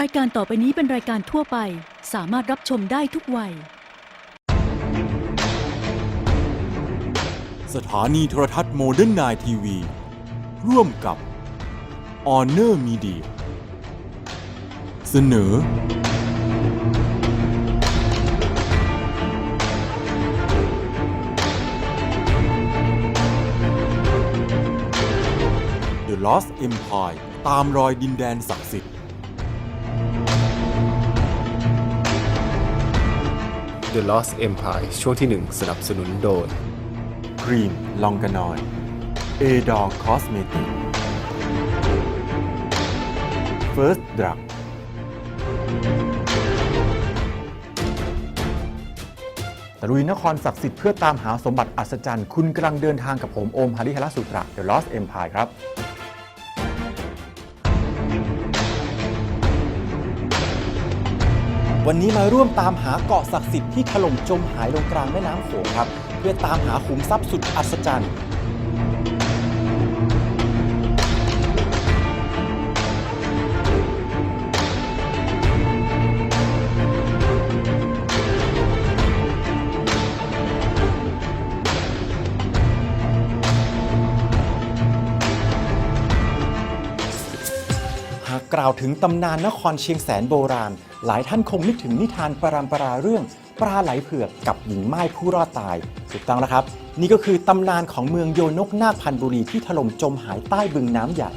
รายการต่อไปนี้เป็นรายการทั่วไป สามารถรับชมได้ทุกวัย สถานีโทรทัศน์โมเดิร์นไนทีวี ร่วมกับ Honor Media เสนอ The Lost Empire ตามรอยดินแดนศักดิ์สิทธิ์ The Lost Empire ช่วงที่ 1 สนับสนุนโดยครีมลองกานอยเอดอร์คอสเมติก First Drug ตะลุยนครศักดิ์สิทธิ์เพื่อตามหาสมบัติอัศจรรย์ คุณกำลังเดินทางกับผมโอมหาริฮาระสุตระ The Lost Empire ครับ วันนี้มาร่วมตามหาเกาะศักดิ์สิทธิ์ที่ถล่มจมหายลงกลางแม่น้ำโขงครับ เพื่อตามหาขุมทรัพย์สุดอัศจรรย์ หากกล่าวถึงตำนานนครเชียงแสนโบราณ หลายท่านคงนึกถึงนิทานปรำปราเรื่องปลาไหลเผือกกับหญิงไม้ผู้รอดตายถูกต้องแล้วครับ นี่ก็คือตำนานของเมืองโยนกนาคพันบุรีที่ถล่มจมหายใต้บึงน้ำใหญ่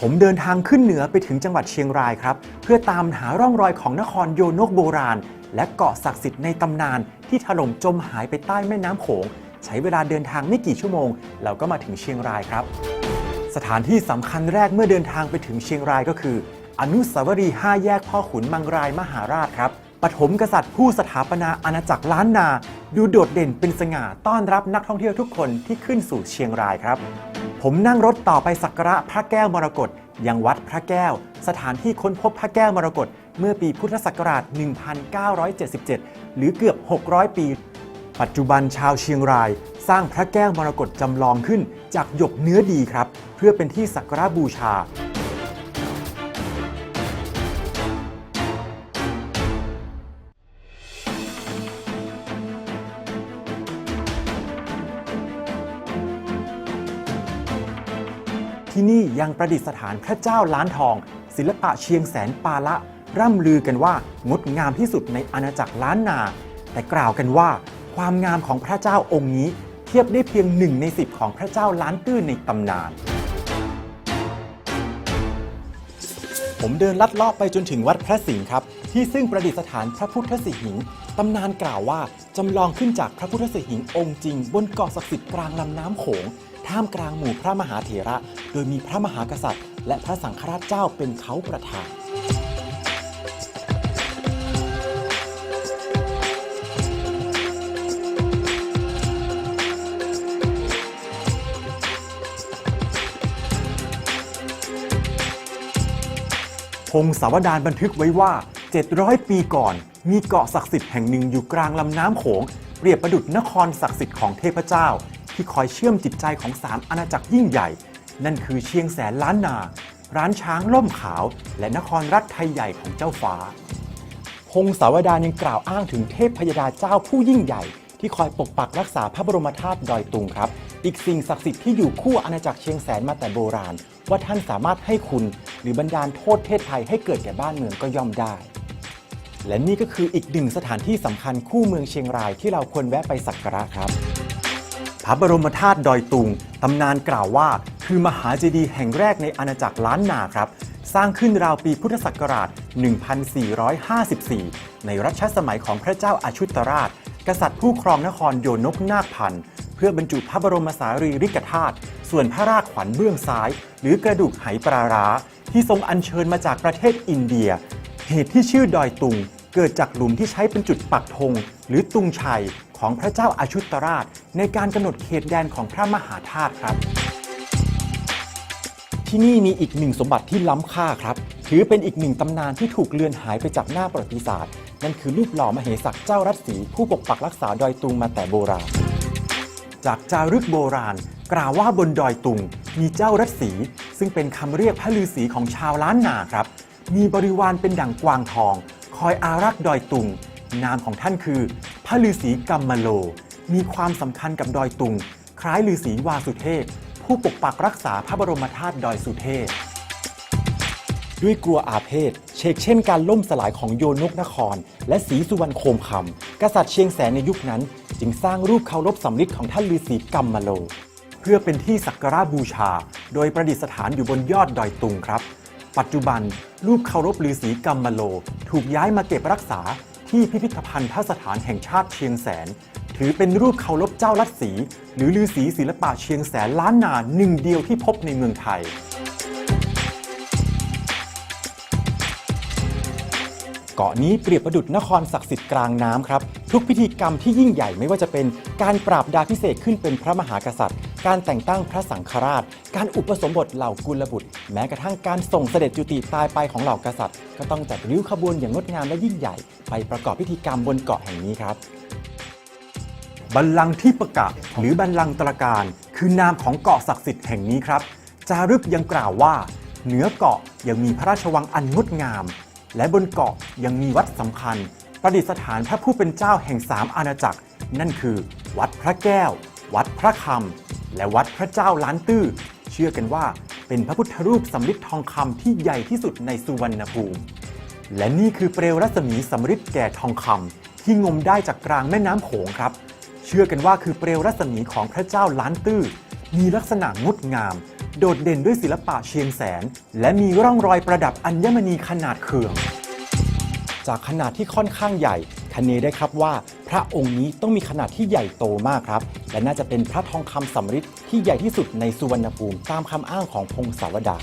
ผมเดินทางขึ้นเหนือไปถึงจังหวัดเชียงรายครับ เพื่อตามหาร่องรอยของนครโยนกโบราณ และเกาะศักดิ์สิทธิ์ในตำนานที่ถล่มจมหายไปใต้แม่น้ำโขง ใช้เวลาเดินทางไม่กี่ชั่วโมง เราก็มาถึงเชียงรายครับ สถานที่สำคัญแรกเมื่อเดินทางไปถึงเชียงรายก็คือ อนุสาวรีย์ห้าแยกพ่อขุนมังรายมหาราชครับปฐมกษัตริย์ผู้สถาปนาอาณาจักรล้านนา ดูโดดเด่นเป็นสง่าต้อนรับนักท่องเที่ยวทุกคนที่ขึ้นสู่เชียงรายครับ ผมนั่งรถต่อไปสักการะพระแก้วมรกตยังวัดพระแก้ว สถานที่ค้นพบพระแก้วมรกตเมื่อปีพุทธศักราช 1977 หรือเกือบ 600 ปี ปัจจุบันชาวเชียงราย สร้างพระแก้วมรกตจำลองขึ้นจากหยกเนื้อดีครับ เพื่อเป็นที่สักการะบูชา ที่นี่ยังประดิษฐานพระเจ้าล้านทอง ศิลปะเชียงแสนปาละ ร่ำลือกันว่างดงามที่สุดในอาณาจักรล้านนา แต่กล่าวกันว่า ความงามของพระเจ้าองค์นี้ เทียบได้เพียงหนึ่งในสิบของพระเจ้าล้านตื้นในตำนาน ผมเดินลัดเลาะไปจนถึงวัดพระสิงห์ครับ ที่ซึ่งประดิษฐานพระพุทธสิหิงตำนานกล่าวว่าจำลองขึ้นจากพระพุทธสิหิงองค์จริง บนเกาะศักดิ์สิทธิ์กลางลำน้ำโขง ท่ามกลางหมู่พระมหาเถระ โดยมีพระมหากษัตริย์ และพระสังฆราชเจ้าเป็นเขาประธานพงศาวดารบันทึกไว้ว่า 700 ปีก่อน มีเกาะศักดิ์สิทธิ์แห่งหนึ่งอยู่กลางลำน้ำโขง เปรียบประดุจนครศักดิ์สิทธิ์ของเทพเจ้า ที่คอยเชื่อมจิตใจของสามอาณาจักรยิ่งใหญ่ นั่นคือเชียงแสนล้านนา ร้านช้างล่มขาว และนครรัฐไทยใหญ่ของเจ้าฟ้าพงศาวดารยังกล่าวอ้างถึงเทพพยดาเจ้าผู้ยิ่งใหญ่ ที่คอยปกปักรักษาพระบรมธาตุดอยตุงครับ อีกสิ่งศักดิ์สิทธิ์ที่อยู่คู่อาณาจักรเชียงแสนมาแต่โบราณ ว่าท่านสามารถให้คุณ หรือบันดาลโทษเทศภัยให้เกิดแก่บ้านเมืองก็ย่อมได้และนี่ก็คืออีกหนึ่งสถานที่สำคัญคู่เมืองเชียงรายที่เราควรแวะไปสักการะครับ พระบรมธาตุดอยตุงตำนานกล่าวว่า คือมหาเจดีย์แห่งแรกในอาณาจักรล้านนาครับ สร้างขึ้นราวปีพุทธศักราช 1454 ในรัชสมัยของพระเจ้าอาชุตราช กษัตริย์ผู้ครองนครโยนกนาคพันธ์เพื่อบรรจุพระบรมสารีริกธาตุส่วนพระราขวัญเบื้องซ้าย หรือกระดูกไหปลาร้า ที่ทรงอัญเชิญมาจากประเทศอินเดีย เหตุที่ชื่อดอยตุงเกิดจากหลุมที่ใช้เป็นจุดปักธงหรือตุงชัย ของพระเจ้าอาชุตราช ในการกำหนดเขตแดนของพระมหาธาตุครับ ที่นี่มีอีกหนึ่งสมบัติที่ล้ำค่าครับ ถือเป็นอีกหนึ่งตำนานที่ถูกเลือนหายไปจากหน้าประวัติศาสตร์ นั่นคือรูปหล่อมเหสักเจ้ารัตสีผู้ปกปักรักษาดอยตุงมาแต่โบราณ จากจารึกโบราณ กล่าวว่าบนดอยตุง มีเจ้ารัศสีซึ่งเป็นคำเรียกพระฤาษีของชาวล้านนาครับ มีบริวารเป็นดั่งกวางทอง คอยอารักษ์ดอยตุง นามของท่านคือพระฤาษีกัมมโล มีความสำคัญกับดอยตุง คล้ายฤาษีวาสุเทพ ผู้ปกปักรักษาพระบรมธาตุดอยสุเทพ ด้วยกลัวอาเพศเชกเช่นการล่มสลายของโยนกนคร และศรีสุวรรณโคมคำกษัตริย์เชียงแสนในยุคนั้น จึงสร้างรูปเคารพสำริดของท่านฤาษีกัมมโล เพื่อเป็นที่สักการะบูชา โดยประดิษฐานอยู่บนยอดดอยตุงครับปัจจุบันรูปเคารพฤาษีกัมมโล ถูกย้ายมาเก็บรักษา ที่พิพิธภัณฑ์สถานแห่งชาติเชียงแสน ถือเป็นรูปเคารพเจ้าลัดสี หรือฤาษีศิลปะเชียงแสนล้านนาหนึ่งเดียวที่พบในเมืองไทย เกาะนี้เปรียบประดุจนครศักดิ์สิทธิ์กลางน้ำครับ ทุกพิธีกรรมที่ยิ่งใหญ่ไม่ว่าจะเป็นการปราบดาพิเศษขึ้นเป็นพระมหากษัตริย์ การแต่งตั้งพระสังฆราช การอุปสมบทเหล่ากุลบุตร แม้กระทั่งการส่งเสด็จจุติตายไปของเหล่ากษัตริย์ ก็ต้องจัดริ้วขบวนอย่างงดงามและยิ่งใหญ่ ไปประกอบพิธีกรรมบนเกาะแห่งนี้ครับ บัลลังก์ที่ประกาศหรือบัลลังก์ตระการ คือนามของเกาะศักดิ์สิทธิ์แห่งนี้ครับ จารึกยังกล่าวว่า เหนือเกาะยังมีพระราชวังอันงดงาม และบนเกาะยังมีวัดสำคัญ ประดิษฐานพระผู้เป็นเจ้าแห่งสามอาณาจักร นั่นคือ วัดพระแก้ว วัดพระคำ และวัดพระเจ้าล้านตื้อ เชื่อกันว่าเป็นพระพุทธรูปสำริดทองคำที่ใหญ่ที่สุดในสุวรรณภูมิ และนี่คือเปลวรัศมีสำริดแก่ทองคำที่งมได้จากกลางแม่น้ำโขงครับ เชื่อกันว่าคือเปลวรัศมีของพระเจ้าล้านตื้อ มีลักษณะงดงาม โดดเด่นด้วยศิลปะเชียงแสน และมีร่องรอยประดับอัญมณีขนาดเขื่อง จากขนาดที่ค่อนข้างใหญ่ คเนได้ครับว่า พระองค์นี้ต้องมีขนาดที่ใหญ่โตมากครับ และน่าจะเป็นพระทองคำสำริดที่ใหญ่ที่สุดในสุวรรณภูมิตามคำอ้างของพงศาวดาร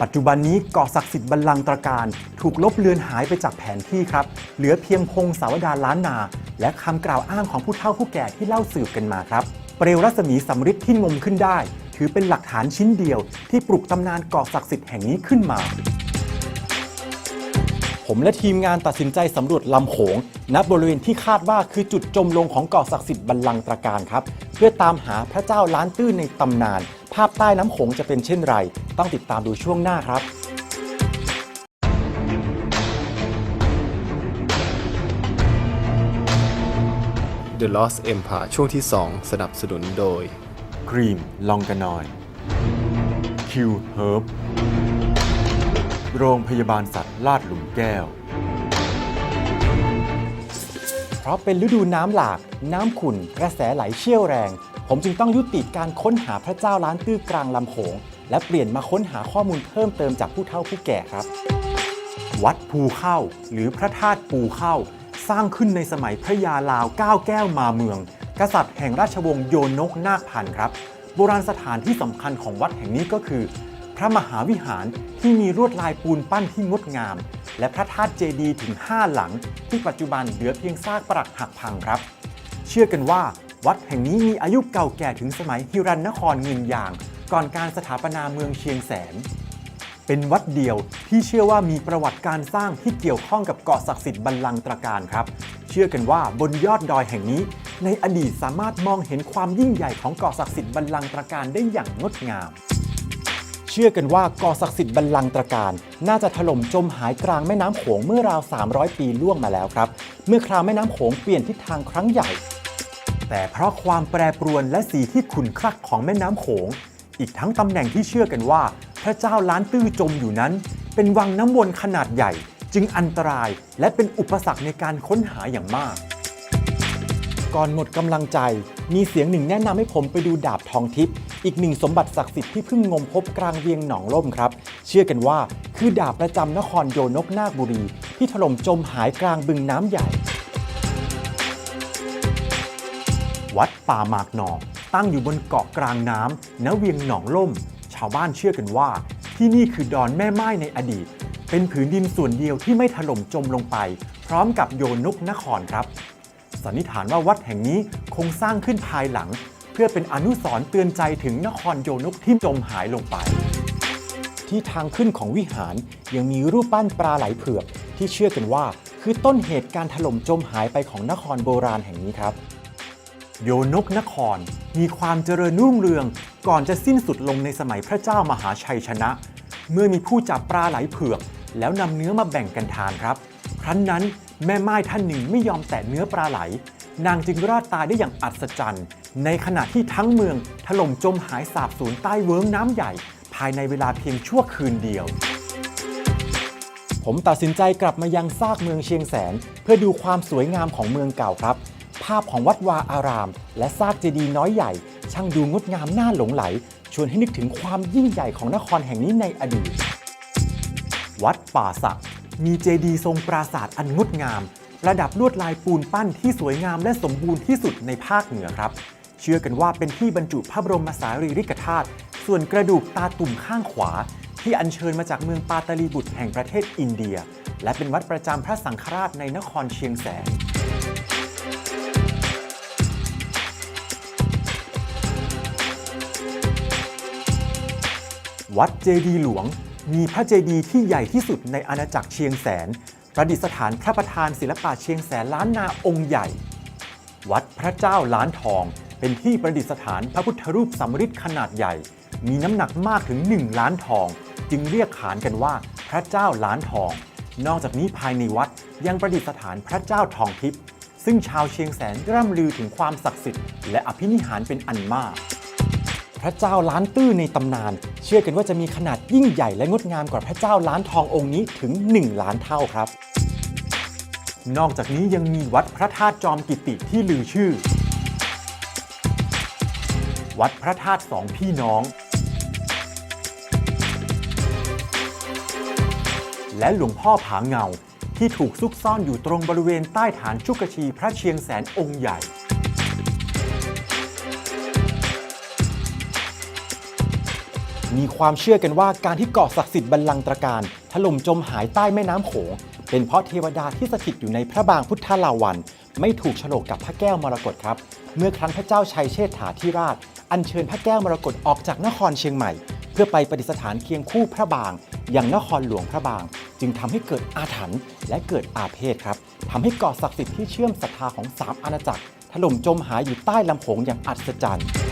ปัจจุบันนี้เกาะศักดิ์สิทธิ์บัลลังก์ตระการ ถูกลบเลือนหายไปจากแผนที่ครับ เหลือเพียงพงศาวดารล้านนา และคำกล่าวอ้างของผู้เฒ่าผู้แก่ที่เล่าสืบกันมาครับ เปลวรัศมีสำริดที่งมขึ้นได้ ถือเป็นหลักฐานชิ้นเดียวที่ปลุกตำนานเกาะศักดิ์สิทธิ์แห่งนี้ขึ้นมา ผมและทีมงานตัดสินใจสำรวจลำโขงณบริเวณที่คาดว่าคือจุดจมลงของเกาะศักดิ์สิทธิ์บัลลังก์ตระการครับ เพื่อตามหาพระเจ้าล้านตื้นในตำนาน ภาพใต้น้ำโขงจะเป็นเช่นไร ต้องติดตามดูช่วงหน้าครับ The Lost Empire ช่วงที่ 2 สนับสนุนโดยครีมลองกานอยคิวเฮิร์บ โรงพยาบาลสัตว์ลาดหลุมแก้ว เพราะเป็นฤดูน้ำหลาก น้ำขุ่น กระแสไหลเชี่ยวแรง ผมจึงต้องยุติการค้นหาพระเจ้าล้านตื้อกลางลำโขง และเปลี่ยนมาค้นหาข้อมูลเพิ่มเติมจากผู้เฒ่าผู้แก่ครับ วัดภูเข้า หรือพระธาตุปูเข้า สร้างขึ้นในสมัยพระยาลาวเก้าแก้วมาเมือง กษัตริย์แห่งราชวงศ์โยนกนาคพันธ์ครับ โบราณสถานที่สำคัญของวัดแห่งนี้ก็คือ พระมหาวิหารที่มีลวดลายปูนปั้นที่งดงาม และพระธาตุเจดีย์ถึง 5 หลัง ที่ปัจจุบันเหลือเพียงซากปรักหักพังครับ เชื่อกันว่า วัดแห่งนี้มีอายุเก่าแก่ถึงสมัยฮิรันนครเงินยาง ก่อนการสถาปนาเมืองเชียงแสน เป็นวัดเดียวที่เชื่อว่ามีประวัติการสร้างที่เกี่ยวข้องกับเกาะศักดิ์สิทธิ์บัลลังก์ตระการครับ เชื่อกันว่าบนยอดดอยแห่งนี้ ในอดีตสามารถมองเห็นความยิ่งใหญ่ของเกาะศักดิ์สิทธิ์บัลลังก์ตระการได้อย่างงดงาม เชื่อกันว่ากาะศักดิ์สิทธิ์บัลลังก์ตระการ น่าจะถล่มจมหายกลางแม่น้ำโขงเมื่อราว 300 ปีล่วงมาแล้วครับ เมื่อคราวแม่น้ำโขงเปลี่ยนทิศทางครั้งใหญ่ แต่เพราะความแปรปรวนและสีที่ขุ่นคลักของแม่น้ำโขง อีกทั้งตำแหน่งที่เชื่อกันว่า พระเจ้าล้านตื้อจมอยู่นั้น เป็นวังน้ำวนขนาดใหญ่ จึงอันตรายและเป็นอุปสรรคในการค้นหาอย่างมาก ก่อนหมดกำลังใจ มีเสียงหนึ่งแนะนำให้ผมไปดูดาบทองทิพย์อีกหนึ่งสมบัติศักดิ์สิทธิ์ที่เพิ่งงมพบกลางเวียงหนองล่มครับ เชื่อกันว่าคือดาบประจำนครโยนกนาคบุรี ที่ถล่มจมหายกลางบึงน้ำใหญ่ วัดป่าหมากหนองตั้งอยู่บนเกาะกลางน้ำณเวียงหนองล่ม ชาวบ้านเชื่อกันว่า ที่นี่คือดอนแม่ไม้ในอดีต เป็นผืนดินส่วนเดียวที่ไม่ถล่มจมลงไป พร้อมกับโยนกนครครับ สันนิษฐานว่าวัดแห่งนี้คงสร้างขึ้นภายหลัง เพื่อเป็นอนุสรณ์เตือนใจถึงนครโยนกที่จมหายลงไป ที่ทางขึ้นของวิหารยังมีรูปปั้นปลาไหลเผือกที่เชื่อกันว่าคือต้นเหตุการถล่มจมหายไปของนครโบราณแห่งนี้ครับ โยนกนครมีความเจริญรุ่งเรืองก่อนจะสิ้นสุดลงในสมัยพระเจ้ามหาชัยชนะ เมื่อมีผู้จับปลาไหลเผือก แล้วนำเนื้อมาแบ่งกันทานครับ ครั้นนั้น แม่ไม้ท่านหนึ่งไม่ยอมแตะเนื้อปลาไหล นางจึงรอดตายได้อย่างอัศจรรย์ ในขณะที่ทั้งเมืองถล่มจมหายสาบสูญใต้เวิ้งน้ำใหญ่ ภายในเวลาเพียงชั่วคืนเดียว ผมตัดสินใจกลับมายังซากเมืองเชียงแสน เพื่อดูความสวยงามของเมืองเก่าครับ ภาพของวัดวาอาราม และซากเจดีย์น้อยใหญ่ ช่างดูงดงามน่าหลงไหล ชวนให้นึกถึงความยิ่งใหญ่ของนครแห่งนี้ในอดีต วัดป่าสัก มีเจดีย์ทรงปราสาทอันงดงาม ระดับลวดลายปูนปั้นที่สวยงามและสมบูรณ์ที่สุดในภาคเหนือครับ เชื่อกันว่าเป็นที่บรรจุพระบรมสารีริกธาตุส่วนกระดูกตาตุ่มข้างขวา ที่อัญเชิญมาจากเมืองปาตาลีบุตรแห่งประเทศอินเดีย และเป็นวัดประจำพระสังฆราชในนครเชียงแสนวัดเจดีหลวง มีพระเจดีย์ที่ใหญ่ที่สุดในอาณาจักรเชียงแสน ประดิษฐานพระประธานศิลปะเชียงแสนล้านนาองค์ใหญ่ วัดพระเจ้าล้านทอง เป็นที่ประดิษฐานพระพุทธรูปสำริดขนาดใหญ่ มีน้ำหนักมากถึง 1 ล้านทอง จึงเรียกขานกันว่าพระเจ้าล้านทอง นอกจากนี้ภายในวัดยังประดิษฐานพระเจ้าทองทิพย์ซึ่งชาวเชียงแสนร่ำลือถึงความศักดิ์สิทธิ์และอภินิหารเป็นอันมาก พระเจ้าล้านตื้อในตำนาน เชื่อกันว่าจะมีขนาดยิ่งใหญ่และงดงามกว่าพระเจ้าล้านทององค์นี้ถึง 1 ล้านเท่าครับ นอกจากนี้ยังมีวัดพระธาตุจอมกิติที่ลือชื่อ วัดพระธาตุสองพี่น้อง และหลวงพ่อผาเงาที่ถูกซุกซ่อนอยู่ตรงบริเวณใต้ฐานชุกชีพระเชียงแสนองค์ใหญ่ มีความเชื่อกันว่าการที่เกาะศักดิ์สิทธิ์บัลลังก์ตรการถล่มจมหายใต้แม่น้ำโขง เป็นเพราะเทวดาที่สถิตอยู่ในพระบางพุทธลาวัน ไม่ถูกโฉลกกับพระแก้วมรกตครับ เมื่อครั้งพระเจ้าชัยเชษฐาธิราช อัญเชิญพระแก้วมรกตออกจากนครเชียงใหม่ เพื่อไปประดิษฐานเคียงคู่พระบาง อยังนครหลวงพระบาง จึงทำให้เกิดอาถรรพ์และเกิดอาเพศครับทำให้เกาะศักดิ์สิทธิ์ที่เชื่อมศรัทธาของสามอาณาจักรถล่มจมหายอยู่ใต้ลำโขงอย่างอัศจรรย์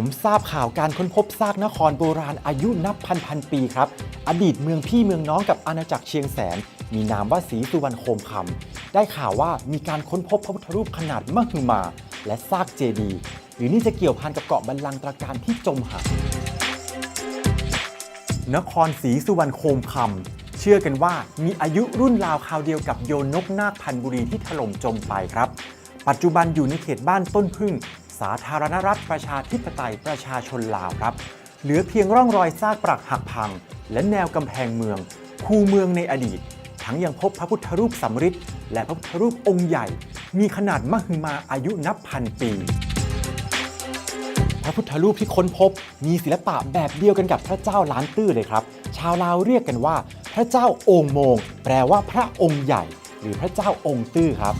ผมทราบข่าวการค้นพบซากนครโบราณอายุนับพันพันปีครับ อดีตเมืองพี่เมืองน้องกับอาณาจักรเชียงแสน มีนามว่าศรีสุวรรณโคมคำได้ข่าวว่ามีการค้นพบพระพุทธรูปขนาดมหึมา และซากเจดีย์หรือนี่จะเกี่ยวพันกับเกาะบันลังตระการที่จมหายนครศรีสุวรรณโคมคำเชื่อกันว่ามีอายุรุ่นราวคราวเดียวกับโยนกนาคพันบุรีที่ถล่มจมไปครับ ปัจจุบันอยู่ในเขตบ้านต้นพึ่ง สาธารณรัฐประชาธิปไตยประชาชนลาวครับ เหลือเพียงร่องรอยซากปรักหักพัง และแนวกำแพงเมือง คูเมืองในอดีต ทั้งยังพบพระพุทธรูปสำริดและพระพุทธรูปองค์ใหญ่ มีขนาดมหึมาอายุนับพันปีพระพุทธรูปที่ค้นพบมีศิลปะแบบเดียวกันกับพระเจ้าล้านตื้อเลยครับ ชาวลาวเรียกกันว่า พระเจ้าองค์โมง แปลว่าพระองค์ใหญ่ หรือพระเจ้าองค์ตื้อครับ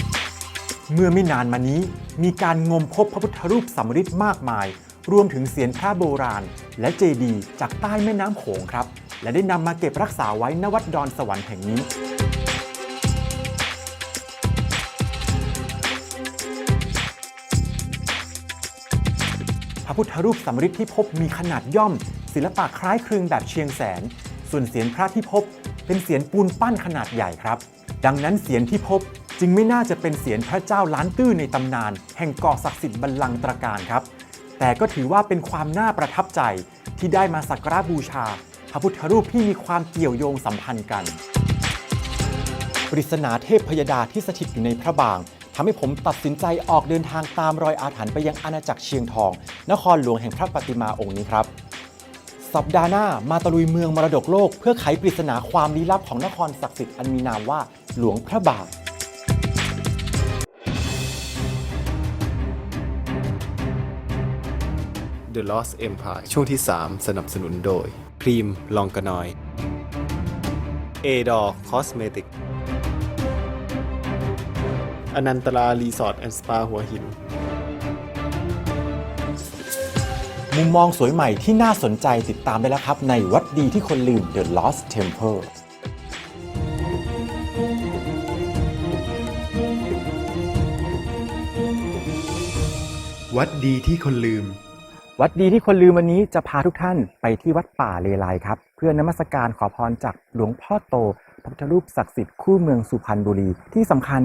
เมื่อไม่นานมานี้มีการงมพบพระพุทธรูปสำริดมากมาย รวมถึงเสียนพระโบราณ และเจดีย์จากใต้แม่น้ำโขงครับ และได้นำมาเก็บรักษาไว้ณวัดดอนสวรรค์แห่งนี้พระพุทธรูปสำริดที่พบมีขนาดย่อม ศิลปะคล้ายคลึงแบบเชียงแสน ส่วนเสียนพระที่พบ เป็นเสียนปูนปั้นขนาดใหญ่ครับ ดังนั้นเสียนที่พบ จึงไม่น่าจะเป็นเสียนพระเจ้าล้านตื้อในตำนาน แห่งเกาะศักดิ์สิทธิ์บัลลังก์ตระการครับ แต่ก็ถือว่าเป็นความน่าประทับใจที่ได้มาสักการะบูชา พระพุทธรูปที่มีความเกี่ยวโยงสัมพันธ์กัน ปริศนาเทพพยดาที่สถิตอยู่ในพระบางทำให้ผมตัดสินใจออกเดินทางตามรอยอาถรรพ์ไปยังอาณาจักรเชียงทอง นครหลวงแห่งพระปฏิมาองค์นี้ครับ สัปดาห์หน้ามาตะลุยเมืองมรดกโลก เพื่อไขปริศนาความลี้ลับของนครศักดิ์สิทธิ์อันมีนามว่าหลวงพระบาง The Lost Empire ช่วงที่ 3 สนับสนุนโดย ครีมลองกนอย a d o r Cosmetic อนันตรารีสอร์ทแอนด์สปาหัวหิน มุมมองสวยใหม่ที่น่าสนใจติดตามได้แล้วครับ ในวัดดีที่คนลืม The Lost Temple วัดดีที่คนลืม วัดดีที่คนลืมวันนี้จะพาทุกท่านไปที่วัดป่าเลไลครับ เพื่อนมัสการขอพรจากหลวงพ่อโตพระพุทธรูปศักดิ์สิทธิ์คู่เมืองสุพรรณบุรี ที่สำคัญ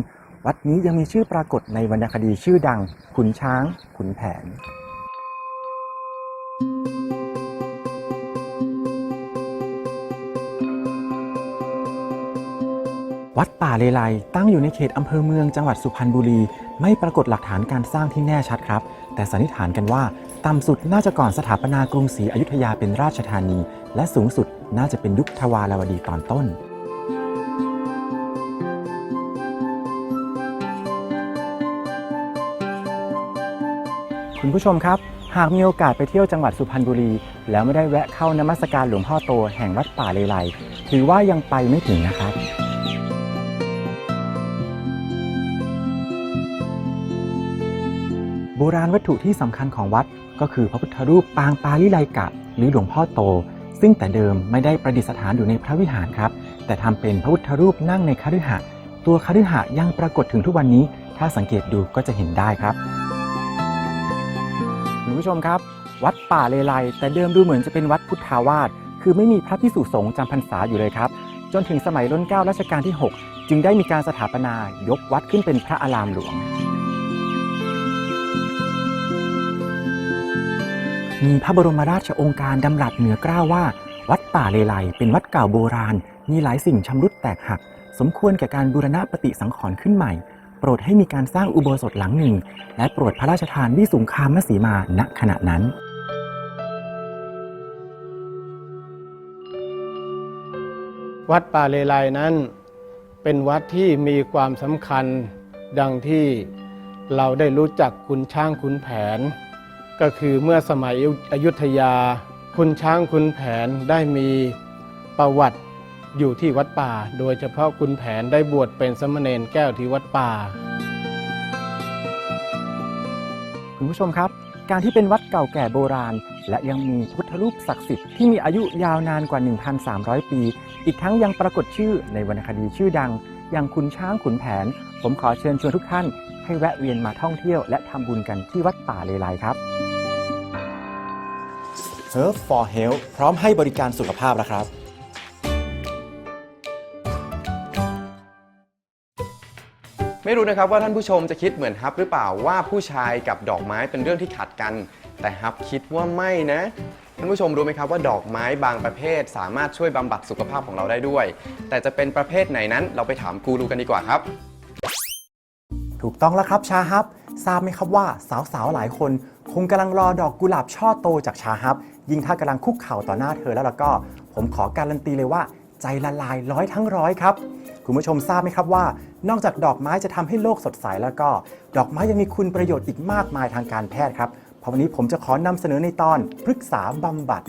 วัดนี้ยังมีชื่อปรากฏในวรรณคดีชื่อดัง ขุนช้าง ขุนแผน วัดป่าเลไลตั้งอยู่ในเขตอำเภอเมืองจังหวัดสุพรรณบุรี ไม่ปรากฏหลักฐานการสร้างที่แน่ชัดครับ แต่สันนิษฐานกันว่า ต่ำสุดน่าจะก่อนสถาปนากรุงศรีอยุธยาเป็นราชธานี และสูงสุดน่าจะเป็นยุคทวารวดีตอนต้น คุณผู้ชมครับ หากมีโอกาสไปเที่ยวจังหวัดสุพรรณบุรี แล้วไม่ได้แวะเข้านมัสการหลวงพ่อโตแห่งวัดป่าเลไลถือว่ายังไปไม่ถึงนะครับโบราณวัตถุที่สำคัญของวัด ก็คือพระพุทธรูปปางปาลิไลกะ หรือหลวงพ่อโต ซึ่งแต่เดิมไม่ได้ประดิษฐานอยู่ในพระวิหารครับ แต่ทำเป็นพระพุทธรูปนั่งในคฤหะห์ตัวคฤหะห์ยังปรากฏถึงทุกวันนี้ ถ้าสังเกตดูก็จะเห็นได้ครับคุณผู้ชมครับ วัดป่าเลไลแต่เดิมดูเหมือนจะเป็นวัดพุทธาวาสคือไม่มีพระพิสุสงฆ์จำพรรษาอยู่เลยครับ จนถึงสมัยรัชการัชกาลที่ 6 จึงได้มีการสถาปนายกวัดขึ้นเป็นพระอารามหลวง มีพระบรมราชองค์การดำรัสเหนือกล้าวว่า วัดป่าเลไลเป็นวัดเก่าโบราณ มีหลายสิ่งชำรุดแตกหัก สมควรแก่การบูรณะปฏิสังขรณ์ขึ้นใหม่ โปรดให้มีการสร้างอุโบสถหลังหนึ่ง และโปรดพระราชทานวิสุงคามสีมาณขณะนั้นวัดป่าเลไลนั้นเป็นวัดที่มีความสำคัญดังที่เราได้รู้จักคุณช้างคุณแผน ก็คือเมื่อสมัยอยุธยา คุณช้างคุณแผนได้มีประวัติอยู่ที่วัดป่า โดยเฉพาะคุณแผนได้บวชเป็นสมณเณรแก้วที่วัดป่า คุณผู้ชมครับ การที่เป็นวัดเก่าแก่โบราณ และยังมีพุทธรูปศักดิ์สิทธิ์ที่มีอายุยาวนานกว่า 1,300 ปี อีกทั้งยังปรากฏชื่อในวรรณคดีชื่อดัง อย่างขุนช้างขุนแผน ผมขอเชิญชวนทุกท่านให้แวะเวียนมาท่องเที่ยวและทำบุญกันที่วัดป่าเลไลครับ Herb for Health พร้อมให้บริการสุขภาพแล้วครับไม่รู้นะครับว่าท่านผู้ชมจะคิดเหมือนฮับหรือเปล่าว่าผู้ชายกับดอกไม้เป็นเรื่องที่ขัดกัน แต่ฮับคิดว่าไม่นะ ท่านผู้ชมรู้ไหมครับว่าดอกไม้บางประเภท สามารถช่วยบำบัดสุขภาพของเราได้ด้วย แต่จะเป็นประเภทไหนนั้นเราไปถามกูรูกันดีกว่าครับ ถูกต้องแล้วครับชาฮับ ทราบไหมครับว่าสาวๆหลายคน คงกำลังรอดอกกุหลาบช่อโตจากชาฮับ ยิ่งถ้ากำลังคุกเข่าต่อหน้าเธอแล้วแล้วก็ ผมขอการันตีเลยว่า ใจละลายร้อยทั้งร้อยครับคุณผู้ชมทราบไหมครับว่า นอกจากดอกไม้จะทำให้โลกสดใสแล้วก็ ดอกไม้ยังมีคุณประโยชน์อีกมากมายทางการแพทย์ครับเพราะวันนี้ผมจะขอนำเสนอในตอนปรึกษาบำบัด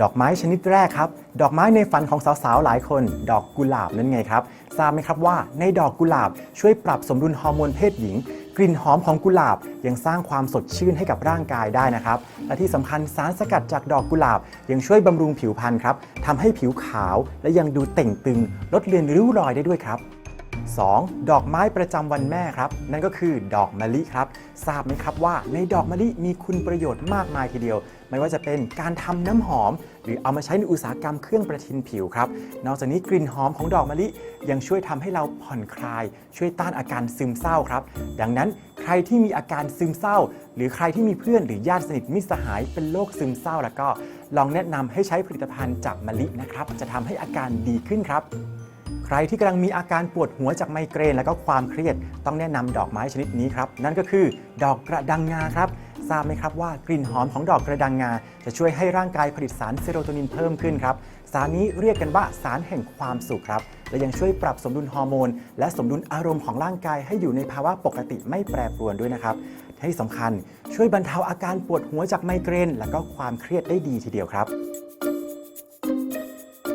ดอกไม้ชนิดแรกครับ ดอกไม้ในฝันของสาวๆหลายคน ดอกกุหลาบนั่นไงครับ ทราบไหมครับว่าในดอกกุหลาบช่วยปรับสมดุลฮอร์โมนเพศหญิง กลิ่นหอมของกุหลาบยังสร้างความสดชื่นให้กับร่างกายได้นะครับ และที่สำคัญสารสกัดจากดอกกุหลาบ ยังช่วยบำรุงผิวพรรณครับทำให้ผิวขาวและยังดูเต่งตึง ลดเลือนริ้วรอยได้ด้วยครับ 2. ดอกไม้ประจำวันแม่ครับ นั่นก็คือดอกมะลิครับ ทราบไหมครับว่าในดอกมะลิมีคุณประโยชน์มากมายทีเดียว ไม่ว่าจะเป็นการทำน้ำหอม หรือเอามาใช้ในอุตสาหกรรมเครื่องประทินผิวครับ นอกจากนี้กลิ่นหอมของดอกมะลิยังช่วยทำให้เราผ่อนคลาย ช่วยต้านอาการซึมเศร้าครับ ดังนั้นใครที่มีอาการซึมเศร้า หรือใครที่มีเพื่อนหรือญาติสนิทมิตรสหายเป็นโรคซึมเศร้าแล้วก็ลองแนะนำให้ใช้ผลิตภัณฑ์จากมะลินะครับ จะทำให้อาการดีขึ้นครับ ใครที่กำลังมีอาการปวดหัวจากไมเกรน และก็ความเครียดต้องแนะนำดอกไม้ชนิดนี้ครับ นั่นก็คือดอกกระดังงาครับทราบไหมครับว่ากลิ่นหอมของดอกกระดังงา จะช่วยให้ร่างกายผลิตสารเซโรโทนินเพิ่มขึ้นครับ สารนี้เรียกกันว่าสารแห่งความสุขครับ และยังช่วยปรับสมดุลฮอร์โมน และสมดุลอารมณ์ของร่างกายให้อยู่ในภาวะปกติไม่แปรปรวนด้วยนะครับที่สำคัญช่วยบรรเทาอาการปวดหัวจากไมเกรน และก็ความเครียดได้ดีทีเดียวครับ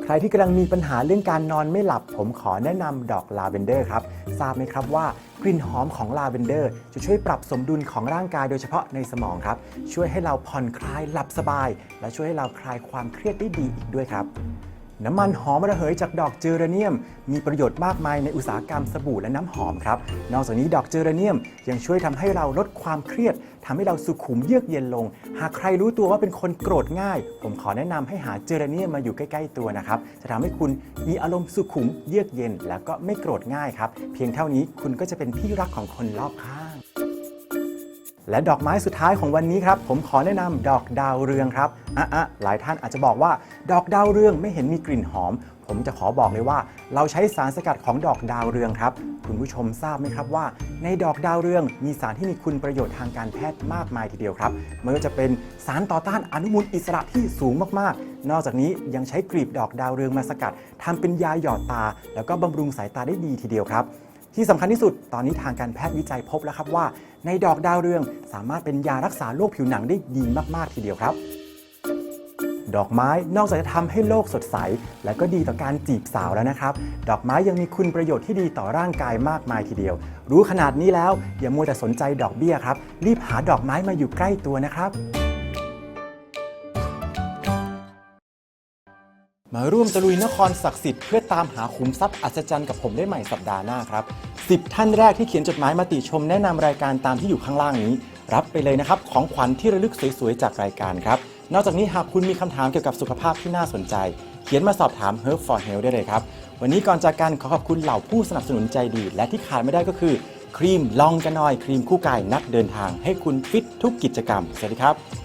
ใครที่กำลังมีปัญหาเรื่องการนอนไม่หลับ ผมขอแนะนำดอกลาเวนเดอร์ครับ ทราบไหมครับว่ากลิ่นหอมของลาเวนเดอร์ จะช่วยปรับสมดุลของร่างกายโดยเฉพาะในสมองครับ ช่วยให้เราผ่อนคลายหลับสบาย และช่วยให้เราคลายความเครียดได้ดีอีกด้วยครับ น้ำมันหอมระเหยจากดอกเจอราเนียม มีประโยชน์มากมายในอุตสาหกรรมสบู่และน้ำหอมครับ นอกจากนี้ดอกเจอราเนียมยังช่วยทำให้เราลดความเครียดทำให้เราสุขุมเยือกเย็นลง หากใครรู้ตัวว่าเป็นคนโกรธง่าย ผมขอแนะนำให้หาเจอราเนียมมาอยู่ใกล้ ๆ ตัวนะครับ จะทำให้คุณมีอารมณ์สุขุมเยือกเย็น แล้วก็ไม่โกรธง่ายครับ เพียงเท่านี้คุณก็จะเป็นที่รักของคนรอบข้าง และดอกไม้สุดท้ายของวันนี้ครับ ผมขอแนะนำดอกดาวเรืองครับอะอะหลายท่านอาจจะบอกว่า ดอกดาวเรืองไม่เห็นมีกลิ่นหอม ผมจะขอบอกเลยว่า เราใช้สารสกัดของดอกดาวเรืองครับ คุณผู้ชมทราบไหมครับว่า ในดอกดาวเรืองมีสารที่มีคุณประโยชน์ทางการแพทย์มากมายทีเดียวครับไม่ว่าจะเป็นสารต่อต้านอนุมูลอิสระที่สูงมากๆ นอกจากนี้ยังใช้กลีบดอกดาวเรืองมาสกัดทำเป็นยาหยอดตา แล้วก็บำรุงสายตาได้ดีทีเดียวครับ ที่สำคัญที่สุดตอนนี้ทางการแพทย์วิจัยพบแล้วครับว่า ในดอกดาวเรืองสามารถเป็นยารักษาโรคผิวหนังได้ดีมาก ๆ ทีเดียวครับ ดอกไม้นอกจากจะทำให้โลกสดใส และก็ดีต่อการจีบสาวแล้วนะครับ ดอกไม้ยังมีคุณประโยชน์ที่ดีต่อร่างกายมากมายทีเดียว รู้ขนาดนี้แล้วอย่ามัวแต่สนใจดอกเบี้ยครับ รีบหาดอกไม้มาอยู่ใกล้ตัวนะครับ มาร่วมตะลุยนครศักดิ์สิทธิ์เพื่อตามหาขุมทรัพย์อัศจรรย์กับผมได้ใหม่สัปดาห์หน้าครับ10 ท่านแรกที่เขียนจดหมายมาติชมแนะนำรายการตามที่อยู่ข้างล่างนี้ รับไปเลยนะครับของขวัญที่ระลึกสวยๆ จากรายการครับ นอกจากนี้หากคุณมีคำถามเกี่ยวกับสุขภาพที่น่าสนใจ เขียนมาสอบถาม Herb for Health ได้เลยครับ วันนี้ก่อนจากกันขอขอบคุณเหล่าผู้สนับสนุนใจดี และที่ขาดไม่ได้ก็คือ ครีมลองกันหน่อยครีมคู่กายนักเดินทาง ให้คุณฟิตทุกกิจกรรมสวัสดีครับ